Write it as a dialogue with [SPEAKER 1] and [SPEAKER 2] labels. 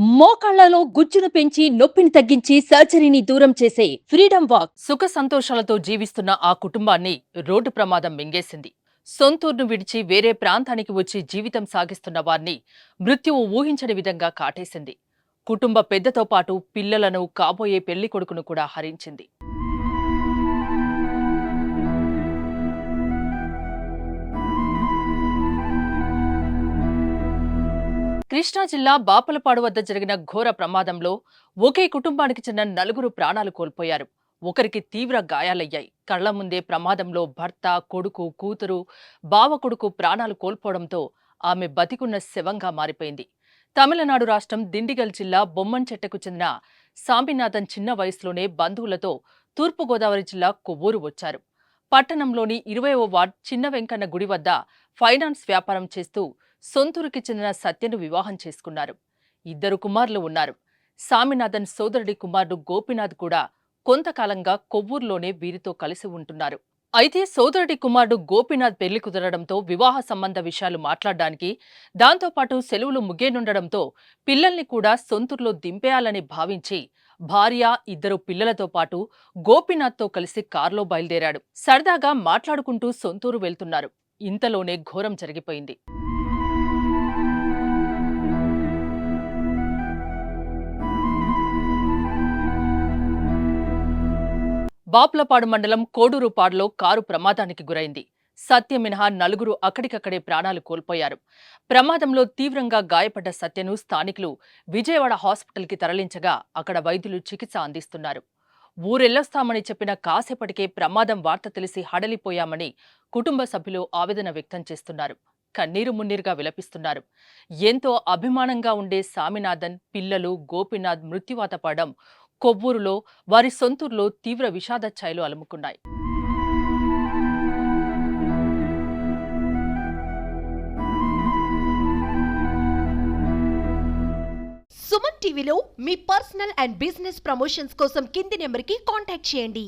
[SPEAKER 1] మోకాళ్ళలో గుజ్జును పెంచి నొప్పిని తగ్గించి సర్జరీని దూరం చేసే ఫ్రీడమ్ వాక్.
[SPEAKER 2] సుఖ సంతోషాలతో జీవిస్తున్న ఆ కుటుంబాన్ని రోడ్డు ప్రమాదం మింగేసింది. సొంతూరును విడిచి వేరే ప్రాంతానికి వచ్చి జీవితం సాగిస్తున్న వారిని మృత్యువు ఊహించని విధంగా కాటేసింది. కుటుంబ పెద్దతో పాటు పిల్లలను కాబోయే పెళ్ళి కొడుకును కూడా హరించింది. కృష్ణా జిల్లా బాపలపాడు వద్ద జరిగిన ఘోర ప్రమాదంలో ఒకే కుటుంబానికి చెందిన నలుగురు ప్రాణాలు కోల్పోయారు. ఒకరికి తీవ్ర గాయాలయ్యాయి. కళ్ళ ముందే ప్రమాదంలో భర్త కొడుకు కూతురు బావ కొడుకు ప్రాణాలు కోల్పోవడంతో ఆమె బతికున్న శవంగా మారిపోయింది. తమిళనాడు రాష్ట్రం దిండిగల్ జిల్లా బొమ్మన్చెట్టకు చెందిన సాంబినాథన్ చిన్న వయసులోనే బంధువులతో తూర్పుగోదావరి జిల్లా కొవ్వూరు వచ్చారు. పట్టణంలోని ఇరవయవ వార్డ్ చిన్న వెంకన్న గుడి వద్ద ఫైనాన్స్ వ్యాపారం చేస్తూ సొంతూరుకి చెందిన సత్యను వివాహం చేసుకున్నారు. ఇద్దరు కుమారులు ఉన్నారు. సామినాథన్ సోదరుడి కుమారుడు గోపినాథ్ కూడా కొంతకాలంగా కొవ్వూరులోనే వీరితో కలిసి ఉంటున్నారు. అయితే సోదరుడి కుమారుడు గోపినాథ్ పెళ్ళి కుదరడంతో వివాహ సంబంధ విషయాలు మాట్లాడడానికి దాంతోపాటు సెలవులు ముగ్గేనుండడంతో పిల్లల్ని కూడా సొంతూరులో దింపేయాలని భావించి భార్య ఇద్దరు పిల్లలతో పాటు గోపినాథ్తో కలిసి కారులో బయలుదేరాడు. సరదాగా మాట్లాడుకుంటూ సొంతూరు వెళ్తున్నారు. ఇంతలోనే ఘోరం జరిగిపోయింది. బాపులపాడు మండలం కోడూరుపాడులో కారు ప్రమాదానికి గురైంది. సత్య మినహా నలుగురు అక్కడికక్కడే ప్రాణాలు కోల్పోయారు. ప్రమాదంలో తీవ్రంగా గాయపడ్డ సత్యను స్థానికులు విజయవాడ హాస్పిటల్కి తరలించగా అక్కడ వైద్యులు చికిత్స అందిస్తున్నారు. ఊరెళ్ళొస్తామని చెప్పిన కాసేపటికే ప్రమాదం వార్త తెలిసి హడలిపోయామని కుటుంబ సభ్యులు ఆవేదన వ్యక్తం చేస్తున్నారు. కన్నీరు మున్నీరుగా విలపిస్తున్నారు. ఎంతో అభిమానంగా ఉండే సామినాథన్ పిల్లలు గోపినాథ్ మృత్యువాత పడడం కొవ్వూరులో వారి సొంతూరులో తీవ్ర విషాద ఛాయలు అలుముకున్నాయి.
[SPEAKER 3] సుమన్ టీవీలో మీ పర్సనల్ అండ్ బిజినెస్ ప్రమోషన్స్ కోసం కింది నెంబర్కి కాంటాక్ట్ చేయండి.